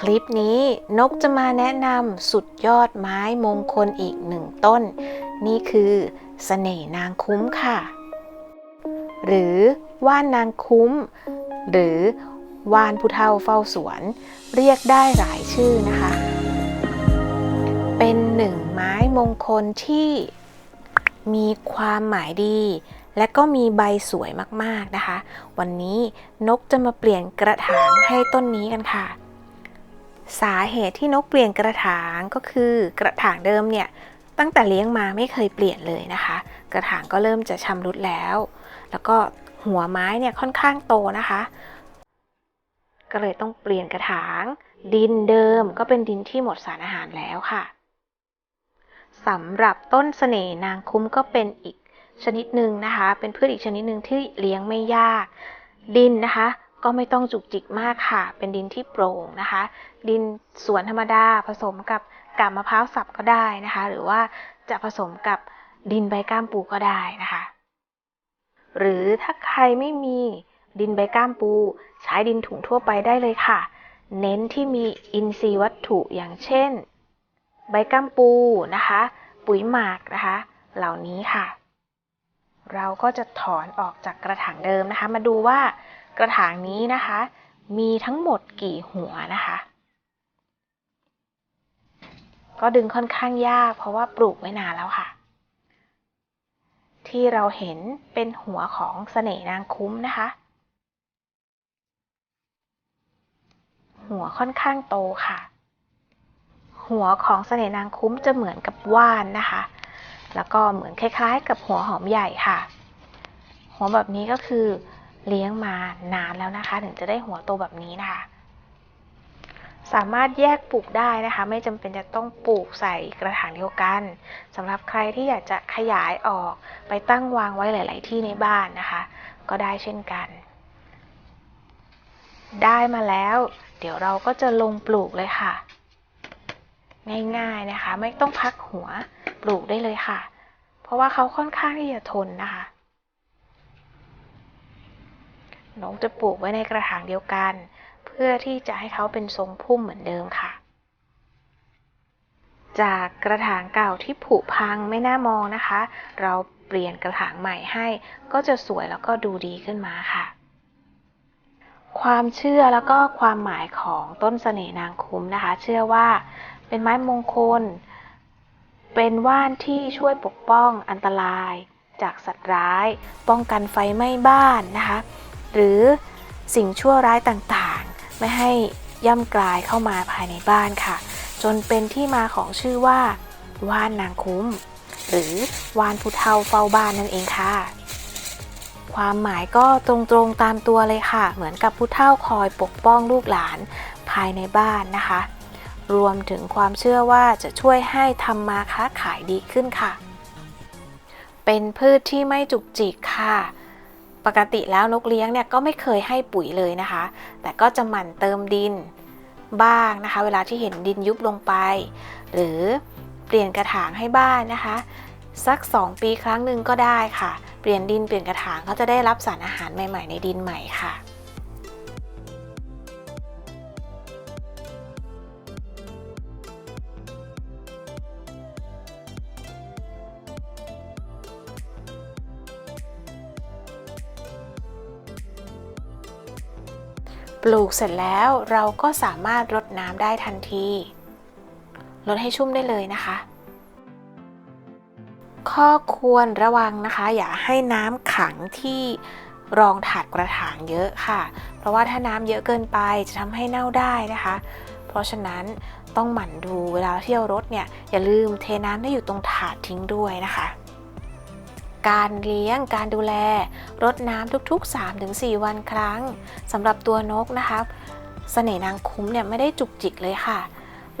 คลิปนี้นกจะมาแนะนำสุดยอดไม้มงคลอีกหนึ่งต้น นี่คือเสน่นางคุ้มค่ะ หรือว่านนางคุ้ม หรือว่านผู้เฒ่าเฝ้าสวน เรียกได้หลายชื่อนะคะ เป็นหนึ่งไม้มงคลที่มีความหมายดี และก็มีใบสวยมากๆนะคะ วันนี้นกจะมาเปลี่ยนกระถางให้ต้นนี้กันค่ะ สาเหตุที่นกเปลี่ยนกระถางก็คือกระถางเดิมเนี่ยตั้งแต่เลี้ยงมาไม่เคยเปลี่ยนเลยนะคะ กระถางก็เริ่มจะชำรุดแล้ว แล้วก็หัวไม้เนี่ยค่อนข้างโตนะคะ ก็เลยต้องเปลี่ยนกระถาง ดินเดิมก็เป็นดินที่หมดสารอาหารแล้วค่ะสำหรับต้นเสน่นางคุ้มก็เป็นอีกชนิดหนึ่งนะคะ เป็นพืชอีกชนิดหนึ่งที่เลี้ยงไม่ยาก ดินนะคะ ก็ไม่ต้องจุกจิกมากค่ะ เป็นดินที่โปร่งนะคะ ดินสวนธรรมดาผสมกับกาบมะพร้าวสับก็ได้นะคะ หรือว่าจะผสมกับดินใบก้ามปูก็ได้นะคะ หรือถ้าใครไม่มีดินใบก้ามปู ใช้ดินถุงทั่วไปได้เลยค่ะ เน้นที่มีอินทรีย์วัตถุอย่างเช่น ใบก้ามปูนะคะ ปุ๋ยหมักนะคะ เหล่านี้ค่ะ เราก็จะถอนออกจากกระถางเดิมนะคะ มาดูว่า กระถางนี้นะคะ มีทั้งหมดกี่หัวนะคะ ก็ดึงค่อนข้างยากเพราะว่าปลูกไว้นานแล้วค่ะ ที่เราเห็นเป็นหัวของเสน่นางคุ้มนะคะ หัวค่อนข้างโตค่ะ หัวของเสน่นางคุ้มจะเหมือนกับว่านนะคะ แล้วก็เหมือนคล้ายๆ กับหัวหอมใหญ่ค่ะ หัวแบบนี้ก็คือ เลี้ยงมานานแล้วนะคะ ถึงจะได้หัวโตแบบนี้นะคะ สามารถแยกปลูกได้นะคะ ไม่จำเป็นจะต้องปลูกใส่กระถางเดียวกันสำหรับใครที่อยากจะขยายออกไปตั้งวางไว้หลาย ๆ ที่ในบ้านนะคะ ก็ได้เช่นกัน ได้มาแล้ว เดี๋ยวเราก็จะลงปลูกเลยค่ะ ง่ายๆนะคะ ไม่ต้องพักหัวปลูกได้เลยค่ะ เพราะว่าเขาค่อนข้างที่จะทนนะคะ น้องจะปลูกไว้ในกระถางเดียวกัน เพื่อที่จะให้เขาเป็นทรงพุ่มเหมือนเดิมค่ะ จากกระถางเก่าที่ผุพังไม่น่ามองนะคะ เราเปลี่ยนกระถางใหม่ให้ ก็จะสวยแล้วก็ดูดีขึ้นมาค่ะ ความเชื่อแล้วก็ความหมายของต้นเสน่นางคุ้มนะคะ เชื่อว่าเป็นไม้มงคล เป็นว่านที่ช่วยปกป้องอันตราย จากสัตว์ร้าย ป้องกันไฟไหม้บ้านนะคะ หรือสิ่งชั่วร้ายต่างๆ ไม่ให้ย่ำกลายเข้ามาภายในบ้านค่ะ จนเป็นที่มาของชื่อว่า ว่านนางคุ้ม หรือวานผู้เฒ่าเฝ้าบ้านนั่นเองค่ะ ความหมายก็ตรงๆตามตัวเลยค่ะ เหมือนกับผู้เฒ่าคอยปกป้องลูกหลานภายในบ้านนะคะ รวมถึงความเชื่อว่าจะช่วยให้ทำมาค้าขายดีขึ้นค่ะ เป็นพืชที่ไม่จุกจิกค่ะ ปกติแล้วนกเลี้ยงเนี่ยก็ไม่เคยให้ปุ๋ยเลยนะคะ แต่ก็จะหมั่นเติมดินบ้างนะคะ เวลาที่เห็นดินยุบลงไป หรือเปลี่ยนกระถางให้บ้านนะคะ สัก 2 ปีครั้งหนึ่งก็ได้ค่ะ เปลี่ยนดินเปลี่ยนกระถางก็จะได้รับสารอาหารใหม่ ๆ ในดินใหม่ค่ะ ปลูกเสร็จแล้วเราก็สามารถรดน้ำได้ทันทีลดให้ชุ่มได้เลยนะคะ ข้อควรระวังนะคะ อย่าให้น้ำขังที่รองถาดกระถางเยอะค่ะ เพราะว่าถ้าน้ำเยอะเกินไปจะทำให้เน่าได้นะคะ เพราะฉะนั้นต้องหมั่นดูเวลาเที่เอารดเนี่ยอย่าลืมเทน้ำได้อยู่ตรงถาดทิ้งด้วยนะคะ การเลี้ยงการดูแล รดน้ำทุกๆ 3-4 วันครั้งสำหรับตัวนกนะคะเสน่ห์นางคุ้มเนี่ยไม่ได้จุกจิกเลยค่ะ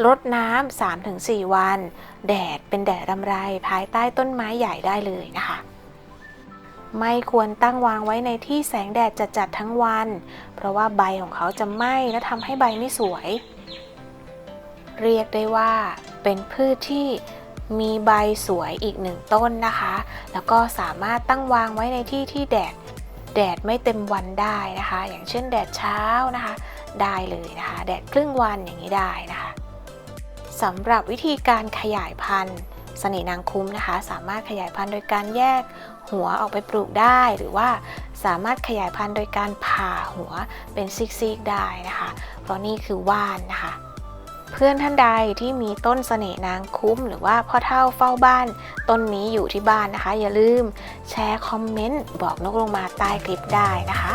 รดน้ำ 3-4 วัน แดดเป็นแดดรำไรภายใต้ต้นไม้ใหญ่ได้เลยนะคะ ไม่ควรตั้งวางไว้ในที่แสงแดดจัดๆทั้งวัน เพราะว่าใบของเขาจะไหม้และทำให้ใบไม่สวย เรียกได้ว่าเป็นพืชที่ มีใบสวยอีกหนึ่งต้นนะคะ แล้วก็สามารถตั้งวางไว้ในที่ที่แดดแดดไม่เต็มวันได้นะคะ อย่างเช่นแดดเช้านะคะ ได้เลยนะคะ แดดครึ่งวันอย่างนี้ได้นะคะสำหรับวิธีการขยายพันธุ์เสน่นางคุ้มนะคะ สามารถขยายพันธุ์โดยการแยกหัวออกไปปลูกได้ หรือว่าสามารถขยายพันธุ์โดยการผ่าหัวเป็นซิกๆได้นะคะ เพราะนี่คือว่านนะคะ เพื่อนท่านใดที่มีต้นเสน่นางคุ้ม หรือว่าพ่อเท่าเฝ้าบ้าน ต้นนี้อยู่ที่บ้านนะคะ อย่าลืมแชร์คอมเมนต์บอกนกลงมาใต้คลิปได้นะคะ